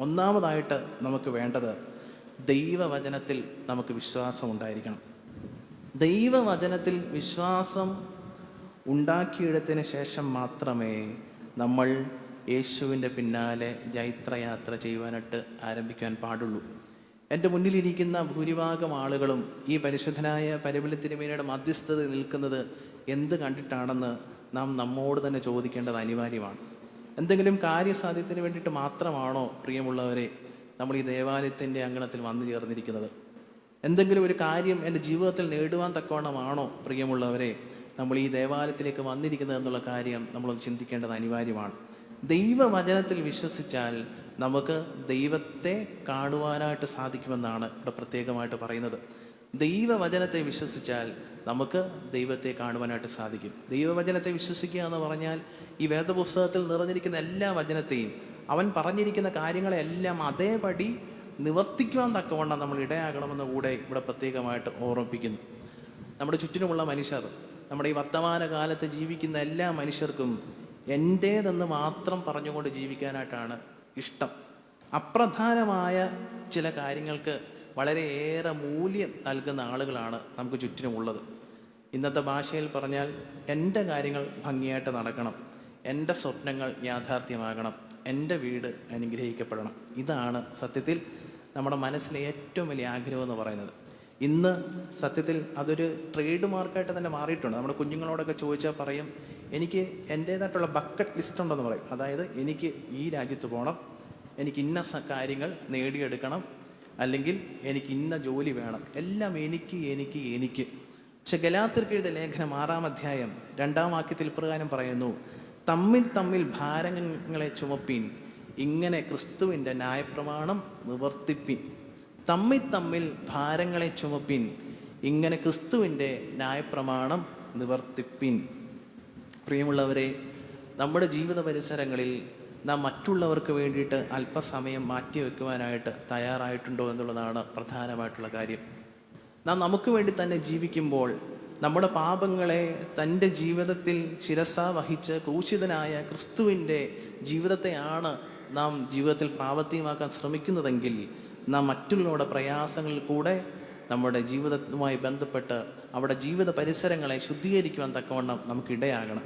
ഒന്നാമതായിട്ട് നമുക്ക് വേണ്ടത് ദൈവവചനത്തിൽ നമുക്ക് വിശ്വാസം ഉണ്ടായിരിക്കണം. ദൈവവചനത്തിൽ വിശ്വാസം ഉണ്ടാക്കിയെടുത്തതിന് ശേഷം മാത്രമേ നമ്മൾ യേശുവിന്റെ പിന്നാലെ ജൈത്രയാത്ര ചെയ്യുവാനായിട്ട് ആരംഭിക്കാൻ പാടുള്ളൂ. എന്റെ മുന്നിലിരിക്കുന്ന ഭൂരിഭാഗം ആളുകളും ഈ പരിശുദ്ധനായ പരിമലത്തിരുമേനയുടെ മധ്യസ്ഥത നിൽക്കുന്നത് എന്ത് കണ്ടിട്ടാണെന്ന് നാം നമ്മോട് തന്നെ ചോദിക്കേണ്ടത് അനിവാര്യമാണ്. എന്തെങ്കിലും കാര്യസാധ്യത്തിന് വേണ്ടിയിട്ട് മാത്രമാണോ പ്രിയമുള്ളവരെ നമ്മൾ ഈ ദേവാലയത്തിന്റെ അങ്കണത്തിൽ വന്നു ചേർന്നിരിക്കുന്നത്? എന്തെങ്കിലും ഒരു കാര്യം എന്റെ ജീവിതത്തിൽ നേടുവാൻ തക്കവണ്ണമാണോ പ്രിയമുള്ളവരെ നമ്മൾ ഈ ദേവാലയത്തിലേക്ക് വന്നിരിക്കുന്നത് എന്നുള്ള കാര്യം നമ്മളൊന്ന് ചിന്തിക്കേണ്ടത് അനിവാര്യമാണ്. ദൈവവചനത്തിൽ വിശ്വസിച്ചാൽ നമുക്ക് ദൈവത്തെ കാണുവാനായിട്ട് സാധിക്കുമെന്നാണ് ഇവിടെ പ്രത്യേകമായിട്ട് പറയുന്നത്. ദൈവവചനത്തെ വിശ്വസിച്ചാൽ നമുക്ക് ദൈവത്തെ കാണുവാനായിട്ട് സാധിക്കും. ദൈവവചനത്തെ വിശ്വസിക്കുക എന്ന് പറഞ്ഞാൽ ഈ വേദപുസ്തകത്തിൽ നിറഞ്ഞിരിക്കുന്ന എല്ലാ വചനത്തെയും അവൻ പറഞ്ഞിരിക്കുന്ന കാര്യങ്ങളെല്ലാം അതേപടി നിവർത്തിക്കുവാൻ തക്കവണ്ണം നമ്മൾ ഇടയാകണമെന്ന് കൂടെ ഇവിടെ പ്രത്യേകമായിട്ട് ഓർമ്മിപ്പിക്കുന്നു. നമ്മുടെ ചുറ്റിനുമുള്ള മനുഷ്യർ നമ്മുടെ ഈ വർത്തമാന കാലത്ത് ജീവിക്കുന്ന എല്ലാ മനുഷ്യർക്കും എന്റേതെന്ന് മാത്രം പറഞ്ഞുകൊണ്ട് ജീവിക്കാനായിട്ടാണ് ഇഷ്ടം. അപ്രധാനമായ ചില കാര്യങ്ങൾക്ക് വളരെയേറെ മൂല്യം നൽകുന്ന ആളുകളാണ് നമുക്ക് ചുറ്റിനുമുള്ളത്. ഇന്നത്തെ ഭാഷയിൽ പറഞ്ഞാൽ എന്റെ കാര്യങ്ങൾ ഭംഗിയായിട്ട് നടക്കണം. എന്റെ സ്വപ്നങ്ങൾ യാഥാർത്ഥ്യമാകണം. എന്റെ വീട് അനുഗ്രഹിക്കപ്പെടണം. ഇതാണ് സത്യത്തിൽ നമ്മുടെ മനസ്സിലെ ഏറ്റവും വലിയ ആഗ്രഹം എന്ന് പറയുന്നത്. ഇന്ന് സത്യത്തിൽ അതൊരു ട്രേഡ് മാർക്കായിട്ട് തന്നെ മാറിയിട്ടുണ്ട്. നമ്മുടെ കുഞ്ഞുങ്ങളോടൊക്കെ ചോദിച്ചാൽ പറയും എനിക്ക് എന്റേതായിട്ടുള്ള ബക്കറ്റ് ലിസ്റ്റ് ഉണ്ടെന്ന് പറയും. അതായത് എനിക്ക് ഈ രാജ്യത്ത് പോകണം എനിക്ക് ഇന്ന കാര്യങ്ങൾ നേടിയെടുക്കണം അല്ലെങ്കിൽ എനിക്ക് ഇന്ന ജോലി വേണം. എല്ലാം എനിക്ക് എനിക്ക് എനിക്ക് പക്ഷെ ഗലാത്തിർക്ക് എഴുതിയ ലേഖനം ആറാം അധ്യായം രണ്ടാം വാക്യത്തിൽ പ്രകാരം പറയുന്നു തമ്മിൽ തമ്മിൽ ഭാരങ്ങളെ ചുമപ്പിൻ ഇങ്ങനെ ക്രിസ്തുവിന്റെ ന്യായപ്രമാണം നിവർത്തിപ്പിൻ. തമ്മിൽ തമ്മിൽ ഭാരങ്ങളെ ചുമപ്പിൻ ഇങ്ങനെ ക്രിസ്തുവിന്റെ ന്യായപ്രമാണം നിവർത്തിപ്പിൻ. പ്രിയമുള്ളവരെ നമ്മുടെ ജീവിത പരിസരങ്ങളിൽ നാം മറ്റുള്ളവർക്ക് വേണ്ടിയിട്ട് അല്പസമയം മാറ്റിവെക്കുവാനായിട്ട് തയ്യാറായിട്ടുണ്ടോ എന്നുള്ളതാണ് പ്രധാനമായിട്ടുള്ള കാര്യം. നാം നമുക്ക് വേണ്ടി തന്നെ ജീവിക്കുമ്പോൾ നമ്മുടെ പാപങ്ങളെ തന്റെ ജീവിതത്തിൽ ശിരസ വഹിച്ച് ക്രൂശിതനായ ക്രിസ്തുവിന്റെ ജീവിതത്തെയാണ് നാം ജീവിതത്തിൽ പ്രാവർത്തികമാക്കാൻ ശ്രമിക്കുന്നതെങ്കിൽ നാം മറ്റുള്ളവരുടെ പ്രയാസങ്ങളിൽ കൂടെ നമ്മുടെ ജീവിതവുമായി ബന്ധപ്പെട്ട് അവിടെ ജീവിത പരിസരങ്ങളെ ശുദ്ധീകരിക്കുവാൻ തക്കവണ്ണം നമുക്കിടയാകണം.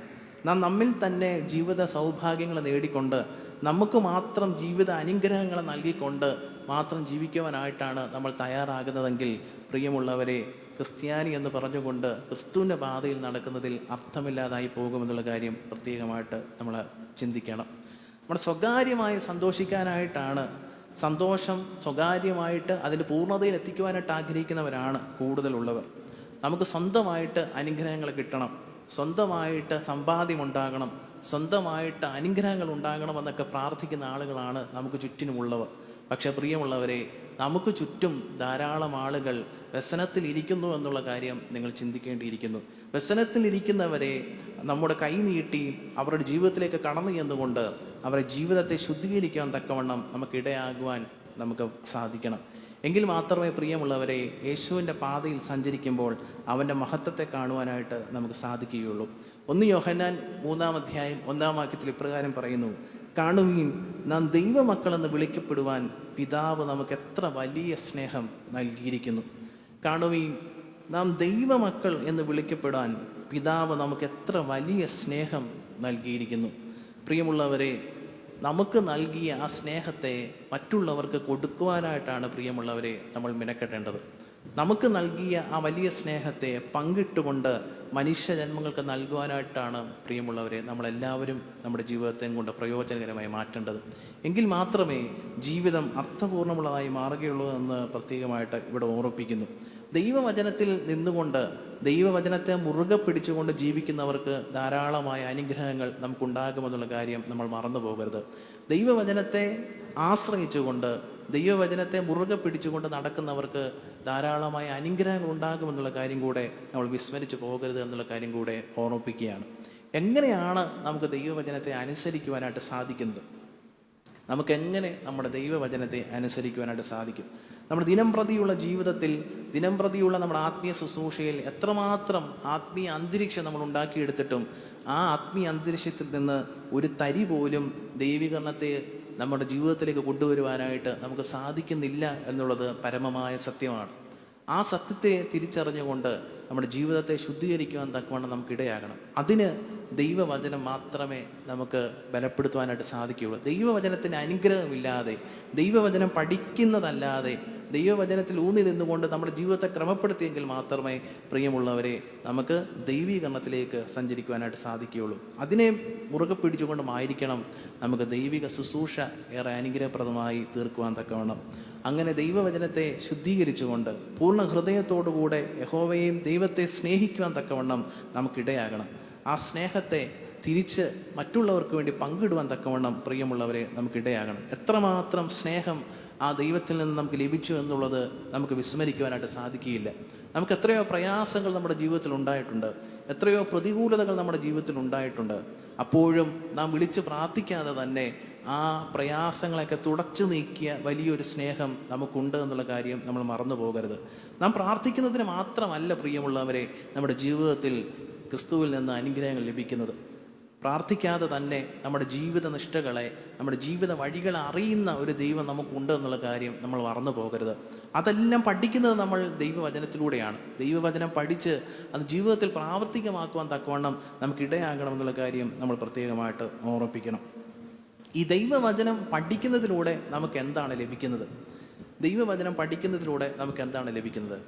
നാം നമ്മിൽ തന്നെ ജീവിത സൗഭാഗ്യങ്ങൾ നേടിക്കൊണ്ട് നമുക്ക് മാത്രം ജീവിത അനുഗ്രഹങ്ങൾ നൽകിക്കൊണ്ട് മാത്രം ജീവിക്കുവാനായിട്ടാണ് നമ്മൾ തയ്യാറാകുന്നതെങ്കിൽ പ്രിയമുള്ളവരെ ക്രിസ്ത്യാനി എന്ന് പറഞ്ഞുകൊണ്ട് ക്രിസ്തുവിന്റെ പാതയിൽ നടക്കുന്നതിൽ അർത്ഥമില്ലാതായി പോകുമെന്നുള്ള കാര്യം പ്രത്യേകമായിട്ട് നമ്മൾ ചിന്തിക്കണം. നമ്മുടെ സ്വകാര്യമായി സന്തോഷിക്കാനായിട്ടാണ് സന്തോഷം സ്വകാര്യമായിട്ട് അതിന്റെ പൂർണതയിൽ എത്തിക്കുവാനായിട്ട് ആഗ്രഹിക്കുന്നവരാണ് കൂടുതലുള്ളവർ. നമുക്ക് സ്വന്തമായിട്ട് അനുഗ്രഹങ്ങൾ കിട്ടണം സ്വന്തമായിട്ട് സമ്പാദ്യം ഉണ്ടാകണം സ്വന്തമായിട്ട് അനുഗ്രഹങ്ങൾ ഉണ്ടാകണമെന്നൊക്കെ പ്രാർത്ഥിക്കുന്ന ആളുകളാണ് നമുക്ക് ചുറ്റിനുമുള്ളവർ. പക്ഷേ പ്രിയമുള്ളവരെ നമുക്ക് ചുറ്റും ധാരാളം ആളുകൾ വ്യസനത്തിൽ ഇരിക്കുന്നു എന്നുള്ള കാര്യം നിങ്ങൾ ചിന്തിക്കേണ്ടിയിരിക്കുന്നു. വ്യസനത്തിൽ ഇരിക്കുന്നവരെ നമ്മുടെ കൈ നീട്ടി അവരുടെ ജീവിതത്തിലേക്ക് കടന്നു ചെന്നുകൊണ്ട് അവരുടെ ജീവിതത്തെ ശുദ്ധീകരിക്കാൻ തക്കവണ്ണം നമുക്ക് ഇടയാകുവാൻ നമുക്ക് സാധിക്കണം. എങ്കിൽ മാത്രമേ പ്രിയമുള്ളവരെ യേശുവിന്റെ പാതയിൽ സഞ്ചരിക്കുമ്പോൾ അവന്റെ മഹത്വത്തെ കാണുവാനായിട്ട് നമുക്ക് സാധിക്കുകയുള്ളൂ. ഒന്ന് യോഹന്നാൻ മൂന്നാം അധ്യായം ഒന്നാം വാക്യത്തിൽ ഇപ്രകാരം പറയുന്നു കാണുകയും നാം ദൈവമക്കളെന്ന് വിളിക്കപ്പെടുവാൻ പിതാവ് നമുക്ക് എത്ര വലിയ സ്നേഹം നൽകിയിരിക്കുന്നു. കാണുകയും നാം ദൈവമക്കൾ എന്ന് വിളിക്കപ്പെടാൻ പിതാവ് നമുക്ക് എത്ര വലിയ സ്നേഹം നൽകിയിരിക്കുന്നു. പ്രിയമുള്ളവരെ നമുക്ക് നൽകിയ ആ സ്നേഹത്തെ മറ്റുള്ളവർക്ക് കൊടുക്കുവാനായിട്ടാണ് പ്രിയമുള്ളവരെ നമ്മൾ മിനക്കെട്ടേണ്ടത് നമുക്ക് നൽകിയ ആ വലിയ സ്നേഹത്തെ പങ്കിട്ടുകൊണ്ട് മനുഷ്യജന്മങ്ങൾക്ക് നൽകുവാനായിട്ടാണ് പ്രിയമുള്ളവരെ നമ്മളെല്ലാവരും നമ്മുടെ ജീവിതത്തെ കൊണ്ട് പ്രയോജനകരമായി മാറ്റേണ്ടത്. എങ്കിൽ മാത്രമേ ജീവിതം അർത്ഥപൂർണമുള്ളതായി മാറുകയുള്ളൂ എന്ന് പ്രത്യേകമായിട്ട് ഇവിടെ ഓർമ്മിപ്പിക്കുന്നു. ദൈവവചനത്തിൽ നിന്നുകൊണ്ട് ദൈവവചനത്തെ മുറുകെ പിടിച്ചുകൊണ്ട് ജീവിക്കുന്നവർക്ക് ധാരാളമായ അനുഗ്രഹങ്ങൾ നമുക്കുണ്ടാകുമെന്നുള്ള കാര്യം നമ്മൾ മറന്നു പോകരുത് ദൈവവചനത്തെ ആശ്രയിച്ചുകൊണ്ട് ദൈവവചനത്തെ മുറുകെ പിടിച്ചുകൊണ്ട് നടക്കുന്നവർക്ക് ധാരാളമായ അനുഗ്രഹങ്ങൾ ഉണ്ടാകുമെന്നുള്ള കാര്യം കൂടെ നമ്മൾ വിസ്മരിച്ചു പോകരുത് എന്നുള്ള കാര്യം കൂടെ ഓർമ്മിപ്പിക്കുകയാണ്. എങ്ങനെയാണ് നമുക്ക് ദൈവവചനത്തെ അനുസരിക്കുവാനായിട്ട് സാധിക്കുന്നത്? നമുക്ക് എങ്ങനെ നമ്മുടെ ദൈവവചനത്തെ അനുസരിക്കുവാനായിട്ട് സാധിക്കും? നമ്മുടെ ദിനം പ്രതിയുള്ള ജീവിതത്തിൽ ദിനം പ്രതിയുള്ള നമ്മുടെ ആത്മീയ ശുശ്രൂഷയിൽ എത്രമാത്രം ആത്മീയ അന്തരീക്ഷം നമ്മൾ ഉണ്ടാക്കിയെടുത്തിട്ടും ആ ആത്മീയ അന്തരീക്ഷത്തിൽ നിന്ന് ഒരു തരി പോലും ദൈവീകരണത്തെ നമ്മുടെ ജീവിതത്തിലേക്ക് കൊണ്ടുവരുവാനായിട്ട് നമുക്ക് സാധിക്കുന്നില്ല എന്നുള്ളത് പരമമായ സത്യമാണ്. ആ സത്യത്തെ തിരിച്ചറിഞ്ഞുകൊണ്ട് നമ്മുടെ ജീവിതത്തെ ശുദ്ധീകരിക്കുവാൻ തക്കവണ്ണം നമുക്ക് ഇടയാകണം. അതിന് ദൈവവചനം മാത്രമേ നമുക്ക് ബലപ്പെടുത്തുവാനായിട്ട് സാധിക്കുകയുള്ളൂ. ദൈവവചനത്തിന് അനുഗ്രഹമില്ലാതെ ദൈവവചനം പഠിക്കുന്നതല്ലാതെ ദൈവവചനത്തിൽ ഊന്നി നിന്നുകൊണ്ട് നമ്മുടെ ജീവിതത്തെ ക്രമപ്പെടുത്തിയെങ്കിൽ മാത്രമേ പ്രിയമുള്ളവരെ നമുക്ക് ദൈവീകരണത്തിലേക്ക് സഞ്ചരിക്കുവാനായിട്ട് സാധിക്കുകയുള്ളൂ. അതിനെ മുറുകെ പിടിച്ചുകൊണ്ടുമായിരിക്കണം നമുക്ക് ദൈവിക ശുശ്രൂഷ ഏറെ അനുഗ്രഹപ്രദമായി തീർക്കുവാൻ തക്കവണ്ണം. അങ്ങനെ ദൈവവചനത്തെ ശുദ്ധീകരിച്ചുകൊണ്ട് പൂർണ ഹൃദയത്തോടുകൂടെ യഹോവയെയും ദൈവത്തെ സ്നേഹിക്കുവാൻ തക്കവണ്ണം നമുക്കിടയാകണം. ആ സ്നേഹത്തെ തിരിച്ച് മറ്റുള്ളവർക്ക് വേണ്ടി പങ്കിടുവാൻ തക്കവണ്ണം പ്രിയമുള്ളവരെ നമുക്കിടയാകണം. എത്രമാത്രം സ്നേഹം ആ ദൈവത്തിൽ നിന്ന് നമുക്ക് ലഭിച്ചു എന്നുള്ളത് നമുക്ക് വിസ്മരിക്കുവാനായിട്ട് സാധിക്കുകയില്ല. നമുക്ക് എത്രയോ പ്രയാസങ്ങൾ നമ്മുടെ ജീവിതത്തിൽ ഉണ്ടായിട്ടുണ്ട്. എത്രയോ പ്രതികൂലതകൾ നമ്മുടെ ജീവിതത്തിൽ ഉണ്ടായിട്ടുണ്ട്. അപ്പോഴും നാം വിളിച്ച് പ്രാർത്ഥിക്കാതെ തന്നെ ആ പ്രയാസങ്ങളെയൊക്കെ തുടച്ചു നീക്കിയ വലിയൊരു സ്നേഹം നമുക്കുണ്ട് എന്നുള്ള കാര്യം നമ്മൾ മറന്നു പോകരുത്. നാം പ്രാർത്ഥിക്കുന്നതിന് മാത്രമല്ല പ്രിയമുള്ളവരെ നമ്മുടെ ജീവിതത്തിൽ ക്രിസ്തുവിൽ നിന്ന് അനുഗ്രഹങ്ങൾ ലഭിക്കുന്നത്. പ്രാർത്ഥിക്കാതെ തന്നെ നമ്മുടെ ജീവിത നിഷ്ഠകളെ നമ്മുടെ ജീവിത വഴികളെ അറിയുന്ന ഒരു ദൈവം നമുക്കുണ്ട് എന്നുള്ള കാര്യം നമ്മൾ മറന്നു പോകരുത്. അതെല്ലാം പഠിക്കുന്നത് നമ്മൾ ദൈവവചനത്തിലൂടെയാണ്. ദൈവവചനം പഠിച്ച് അത് ജീവിതത്തിൽ പ്രാവർത്തികമാക്കുവാൻ തക്കവണ്ണം നമുക്ക് ഇടയാകണം എന്നുള്ള കാര്യം നമ്മൾ പ്രത്യേകമായിട്ട് ഓർമ്മിപ്പിക്കണം. ഈ ദൈവവചനം പഠിക്കുന്നതിലൂടെ നമുക്ക് എന്താണ് ലഭിക്കുന്നത്? ദൈവവചനം പഠിക്കുന്നതിലൂടെ നമുക്ക് എന്താണ് ലഭിക്കുന്നത്?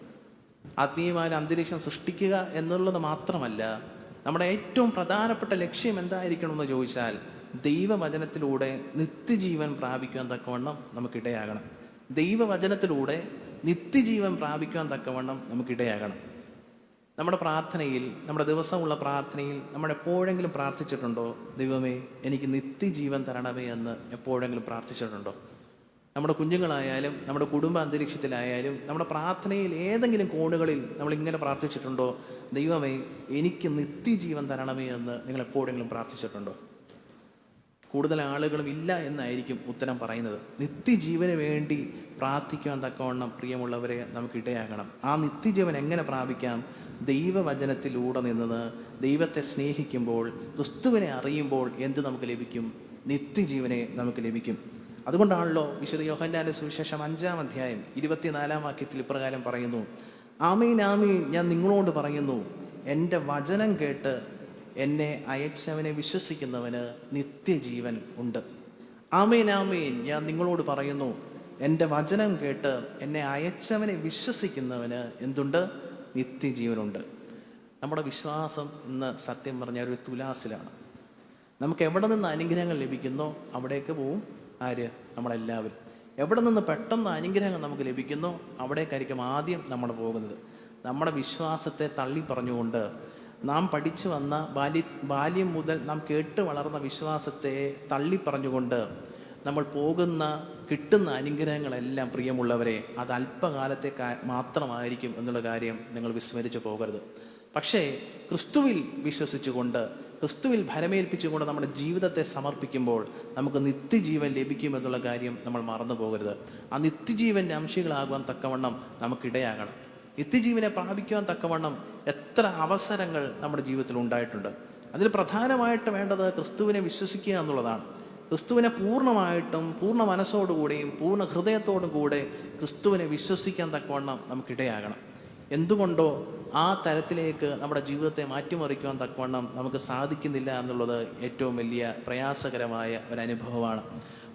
ആത്മീയമായ അന്തരീക്ഷം സൃഷ്ടിക്കുക എന്നുള്ളത് മാത്രമല്ല നമ്മുടെ ഏറ്റവും പ്രധാനപ്പെട്ട ലക്ഷ്യം എന്തായിരിക്കണമെന്ന് ചോദിച്ചാൽ ദൈവവചനത്തിലൂടെ നിത്യജീവൻ പ്രാപിക്കുവാൻ തക്കവണ്ണം നമുക്കിടയാകണം. ദൈവവചനത്തിലൂടെ നിത്യജീവൻ പ്രാപിക്കുവാൻ തക്കവണ്ണം നമുക്കിടയാകണം. നമ്മുടെ പ്രാർത്ഥനയിൽ നമ്മുടെ ദിവസമുള്ള പ്രാർത്ഥനയിൽ നമ്മൾ എപ്പോഴെങ്കിലും പ്രാർത്ഥിച്ചിട്ടുണ്ടോ? ദൈവമേ എനിക്ക് നിത്യജീവൻ തരണമേ എന്ന് എപ്പോഴെങ്കിലും പ്രാർത്ഥിച്ചിട്ടുണ്ടോ? നമ്മുടെ കുഞ്ഞുങ്ങളായാലും നമ്മുടെ കുടുംബ അന്തരീക്ഷത്തിലായാലും നമ്മുടെ പ്രാർത്ഥനയിൽ ഏതെങ്കിലും കോണുകളിൽ നമ്മൾ ഇങ്ങനെ പ്രാർത്ഥിച്ചിട്ടുണ്ടോ? ദൈവമേ എനിക്ക് നിത്യജീവൻ തരണമേ എന്ന് നിങ്ങൾ എപ്പോഴെങ്കിലും പ്രാർത്ഥിച്ചിട്ടുണ്ടോ? കൂടുതൽ ആളുകളും ഇല്ല എന്നായിരിക്കും ഉത്തരം പറയുന്നത്. നിത്യജീവന് വേണ്ടി പ്രാർത്ഥിക്കാൻ തക്കവണ്ണം പ്രിയമുള്ളവരെ നമുക്ക് ഇടയാകണം. ആ നിത്യജീവൻ എങ്ങനെ പ്രാപിക്കാം? ദൈവവചനത്തിലൂടെ നിന്നത് ദൈവത്തെ സ്നേഹിക്കുമ്പോൾ ക്രിസ്തുവിനെ അറിയുമ്പോൾ എന്ത് നമുക്ക് ലഭിക്കും? നിത്യജീവനെ നമുക്ക് ലഭിക്കും. അതുകൊണ്ടാണല്ലോ വിശുദ്ധ യോഹന്നാന്റെ സുവിശേഷം അഞ്ചാം അധ്യായം ഇരുപത്തിനാലാം വാക്യത്തിൽ ഇപ്രകാരം പറയുന്നു ആമീൻ ആമീൻ ഞാൻ നിങ്ങളോട് പറയുന്നു എന്റെ വചനം കേട്ട് എന്നെ അയച്ചവനെ വിശ്വസിക്കുന്നവന് നിത്യജീവൻ ഉണ്ട്. ആമീൻ ആമീൻ ഞാൻ നിങ്ങളോട് പറയുന്നു എന്റെ വചനം കേട്ട് എന്നെ അയച്ചവനെ വിശ്വസിക്കുന്നവന് എന്തുണ്ട്? നിത്യജീവനുണ്ട് നമ്മുടെ വിശ്വാസം ഇന്ന് സത്യം പറഞ്ഞ ഒരു തുലാസിലാണ്. നമുക്ക് എവിടെ നിന്ന് അനുഗ്രഹങ്ങൾ ലഭിക്കുന്നോ അവിടേക്ക് പോവും. ആര്? നമ്മളെല്ലാവരും. എവിടെ നിന്ന് പെട്ടെന്ന് അനുഗ്രഹങ്ങൾ നമുക്ക് ലഭിക്കുന്നോ അവിടേക്കായിരിക്കും ആദ്യം നമ്മൾ പോകുന്നത്. നമ്മുടെ വിശ്വാസത്തെ തള്ളി പറഞ്ഞുകൊണ്ട് നാം പഠിച്ചു വന്ന ബാല്യ ബാല്യം മുതൽ നാം കേട്ട് വളർന്ന വിശ്വാസത്തെ തള്ളി പറഞ്ഞുകൊണ്ട് നമ്മൾ പോകുന്ന കിട്ടുന്ന അനുഗ്രഹങ്ങളെല്ലാം പ്രിയമുള്ളവരെ അത് അല്പകാലത്തെ മാത്രമായിരിക്കും എന്നുള്ള കാര്യം നിങ്ങൾ വിസ്മരിച്ചു പോകരുത്. പക്ഷേ ക്രിസ്തുവിൽ വിശ്വസിച്ചുകൊണ്ട് ക്രിസ്തുവിൽ ഭരമേൽപ്പിച്ചുകൊണ്ട് നമ്മുടെ ജീവിതത്തെ സമർപ്പിക്കുമ്പോൾ നമുക്ക് നിത്യജീവൻ ലഭിക്കും എന്നുള്ള കാര്യം നമ്മൾ മറന്നു പോകരുത്. ആ നിത്യജീവന്റെ അംശികളാകുവാൻ തക്കവണ്ണം നമുക്കിടയാകണം. നിത്യജീവനെ പ്രാപിക്കുവാൻ തക്കവണ്ണം എത്ര അവസരങ്ങൾ നമ്മുടെ ജീവിതത്തിൽ ഉണ്ടായിട്ടുണ്ട്. അതിൽ പ്രധാനമായിട്ട് വേണ്ടത് ക്രിസ്തുവിനെ വിശ്വസിക്കുക എന്നുള്ളതാണ്. ക്രിസ്തുവിനെ പൂർണമായിട്ടും പൂർണ മനസ്സോടുകൂടെയും പൂർണ ഹൃദയത്തോടും കൂടെ ക്രിസ്തുവിനെ വിശ്വസിക്കാൻ തക്കവണ്ണം നമുക്കിടയാകണം. എന്തുകൊണ്ടോ ആ തരത്തിലേക്ക് നമ്മുടെ ജീവിതത്തെ മാറ്റിമറിക്കുവാൻ തക്കവണ്ണം നമുക്ക് സാധിക്കുന്നില്ല എന്നുള്ളത് ഏറ്റവും വലിയ പ്രയാസകരമായ ഒരു അനുഭവമാണ്.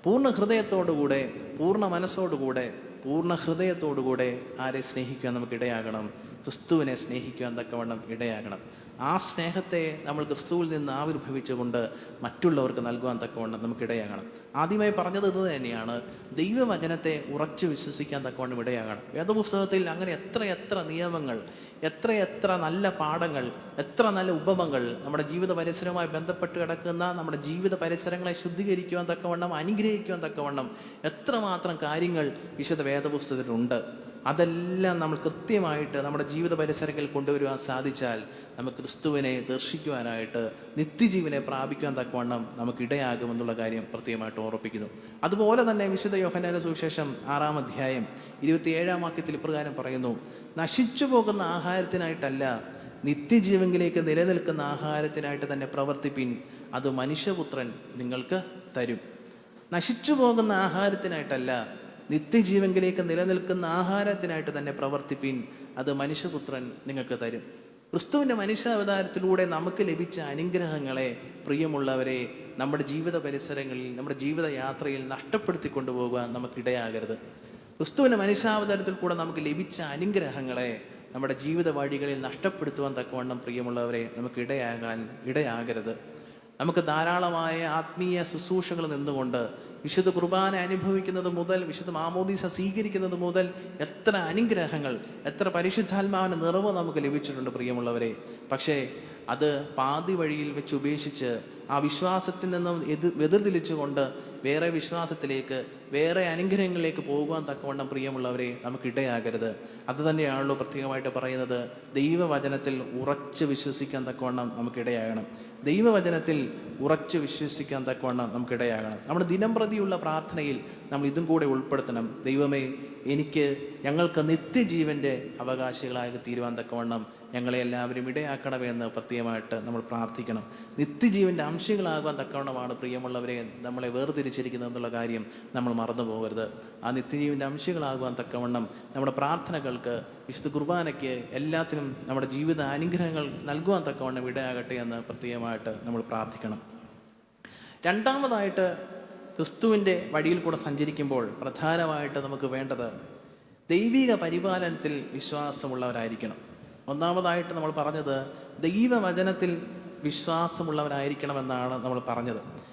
പൂർണ ഹൃദയത്തോടുകൂടെ പൂർണ മനസ്സോടുകൂടെ പൂർണ ഹൃദയത്തോടുകൂടെ ആരെ സ്നേഹിക്കുവാൻ നമുക്ക് ഇടയാകണം ക്രിസ്തുവിനെ സ്നേഹിക്കുവാൻ തക്കവണ്ണം ഇടയാകണം. ആ സ്നേഹത്തെ നമ്മൾ ക്രിസ്തുവിൽ നിന്ന് ആവിർഭവിച്ചുകൊണ്ട് മറ്റുള്ളവർക്ക് നൽകുവാൻ തക്കവണ്ണം നമുക്കിടയാകണം. ആദ്യമായി പറഞ്ഞത് ഇത് തന്നെയാണ്. ദൈവവചനത്തെ ഉറച്ചു വിശ്വസിക്കാൻ തക്കവണ്ണം ഇടയാകണം. വേദപുസ്തകത്തിൽ അങ്ങനെ എത്ര എത്ര നിയമങ്ങൾ എത്ര എത്ര നല്ല പാഠങ്ങൾ എത്ര നല്ല ഉപമകൾ നമ്മുടെ ജീവിത പരിസരവുമായി ബന്ധപ്പെട്ട് കിടക്കുന്ന നമ്മുടെ ജീവിത പരിസരങ്ങളെ ശുദ്ധീകരിക്കുവാൻ തക്കവണ്ണം അനുഗ്രഹിക്കുവാൻ തക്കവണ്ണം എത്രമാത്രം കാര്യങ്ങൾ വിശുദ്ധ വേദപുസ്തകത്തിലുണ്ട്. അതെല്ലാം നമ്മൾ കൃത്യമായിട്ട് നമ്മുടെ ജീവിത പരിസരങ്ങളിൽ കൊണ്ടുവരുവാൻ സാധിച്ചാൽ നമുക്ക് ക്രിസ്തുവിനെ ദർശിക്കുവാനായിട്ട് നിത്യജീവനെ പ്രാപിക്കുവാൻ തക്കവണ്ണം നമുക്ക് ഇടയാകുമെന്നുള്ള കാര്യം പ്രത്യേകമായിട്ട് ഓർപ്പിക്കുന്നു അതുപോലെ തന്നെ വിശുദ്ധ യോഹന്നാന്റെ സുവിശേഷം ആറാം അധ്യായം ഇരുപത്തിയേഴാം വാക്യത്തിൽ ഇപ്രകാരം പറയുന്നു നശിച്ചു പോകുന്ന ആഹാരത്തിനായിട്ടല്ല നിത്യജീവങ്കിലേക്ക് നിലനിൽക്കുന്ന ആഹാരത്തിനായിട്ട് തന്നെ പ്രവർത്തിപ്പിൻ അത് മനുഷ്യപുത്രൻ നിങ്ങൾക്ക് തരും. നശിച്ചു പോകുന്ന ആഹാരത്തിനായിട്ടല്ല നിത്യജീവങ്കിലേക്ക് നിലനിൽക്കുന്ന ആഹാരത്തിനായിട്ട് തന്നെ പ്രവർത്തിപ്പിൻ. അത് മനുഷ്യപുത്രൻ നിങ്ങൾക്ക് തരും. ക്രിസ്തുവിന്റെ മനുഷ്യാവതാരത്തിലൂടെ നമുക്ക് ലഭിച്ച അനുഗ്രഹങ്ങളെ പ്രിയമുള്ളവരെ നമ്മുടെ ജീവിത പരിസരങ്ങളിൽ നമ്മുടെ ജീവിത യാത്രയിൽ നഷ്ടപ്പെടുത്തി കൊണ്ടുപോകാൻ നമുക്കിടയാകരുത്. ക്രിസ്തുവിന്റെ മനുഷ്യാവതാരത്തിൽ കൂടെ നമുക്ക് ലഭിച്ച അനുഗ്രഹങ്ങളെ നമ്മുടെ ജീവിത വഴികളിൽ നഷ്ടപ്പെടുത്തുവാൻ തക്കവണ്ണം പ്രിയമുള്ളവരെ നമുക്ക് ഇടയാകാൻ ഇടയാകരുത്. നമുക്ക് ധാരാളമായ ആത്മീയ ശുശ്രൂഷകൾ നിന്നുകൊണ്ട് വിശുദ്ധ കുർബാന അനുഭവിക്കുന്നത് മുതൽ വിശുദ്ധ മാമോദീസ സ്വീകരിക്കുന്നത് മുതൽ എത്ര അനുഗ്രഹങ്ങൾ എത്ര പരിശുദ്ധാത്മാവിന് നിറവ് നമുക്ക് ലഭിച്ചിട്ടുണ്ട് പ്രിയമുള്ളവരെ. പക്ഷേ അത് പാതി വഴിയിൽ വെച്ച് ഉപേക്ഷിച്ച് ആ വിശ്വാസത്തിൽ നിന്നും എതിർ വെതിർതിരിച്ചുകൊണ്ട് വേറെ വിശ്വാസത്തിലേക്ക് വേറെ അനുഗ്രഹങ്ങളിലേക്ക് പോകുവാൻ തക്കവണ്ണം പ്രിയമുള്ളവരെ നമുക്ക് ഇടയാകരുത്. അത് തന്നെയാണല്ലോ പ്രത്യേകമായിട്ട് പറയുന്നത്. ദൈവവചനത്തിൽ ഉറച്ച് വിശ്വസിക്കാൻ തക്കവണ്ണം നമുക്ക് ഇടയാകണം. ദൈവവചനത്തിൽ ഉറച്ചു വിശ്വസിക്കാൻ തക്കവണ്ണം നമുക്കിടയാകണം. നമ്മുടെ ദിനം പ്രതിയുള്ള പ്രാർത്ഥനയിൽ നമ്മൾ ഇതും കൂടെ ഉൾപ്പെടുത്തണം. ദൈവമേ എനിക്ക് ഞങ്ങൾക്ക് നിത്യജീവന്റെ അവകാശികളായി തീരുവാൻ തക്കവണ്ണം ഞങ്ങളെ എല്ലാവരും ഇടയാക്കണമെന്ന് പ്രത്യേകമായിട്ട് നമ്മൾ പ്രാർത്ഥിക്കണം. നിത്യജീവന്റെ അംശങ്ങളാകുവാൻ തക്കവണ്ണമാണ് പ്രിയമുള്ളവരെ നമ്മളെ വേർതിരിച്ചിരിക്കുന്നത് എന്നുള്ള കാര്യം നമ്മൾ മറന്നു പോകരുത് ആ നിത്യജീവന്റെ അംശങ്ങളാകുവാൻ തക്കവണ്ണം നമ്മുടെ പ്രാർത്ഥനകൾക്ക് വിശുദ്ധ കുർബാനയ്ക്ക് എല്ലാത്തിനും നമ്മുടെ ജീവിത അനുഗ്രഹങ്ങൾ നൽകുവാൻ തക്കവണ്ണം ഇടയാകട്ടെ എന്ന് പ്രത്യേകമായിട്ട് നമ്മൾ പ്രാർത്ഥിക്കണം. രണ്ടാമതായിട്ട് ക്രിസ്തുവിന്റെ വഴിയിൽ കൂടെ സഞ്ചരിക്കുമ്പോൾ പ്രധാനമായിട്ട് നമുക്ക് വേണ്ടത് ദൈവിക പരിപാലനത്തിൽ വിശ്വാസമുള്ളവരായിരിക്കണം. ഒന്നാമതായിട്ട് നമ്മൾ പറഞ്ഞത് ദൈവവചനത്തിൽ വിശ്വാസമുള്ളവരായിരിക്കണമെന്നാണ് നമ്മൾ പറഞ്ഞത്.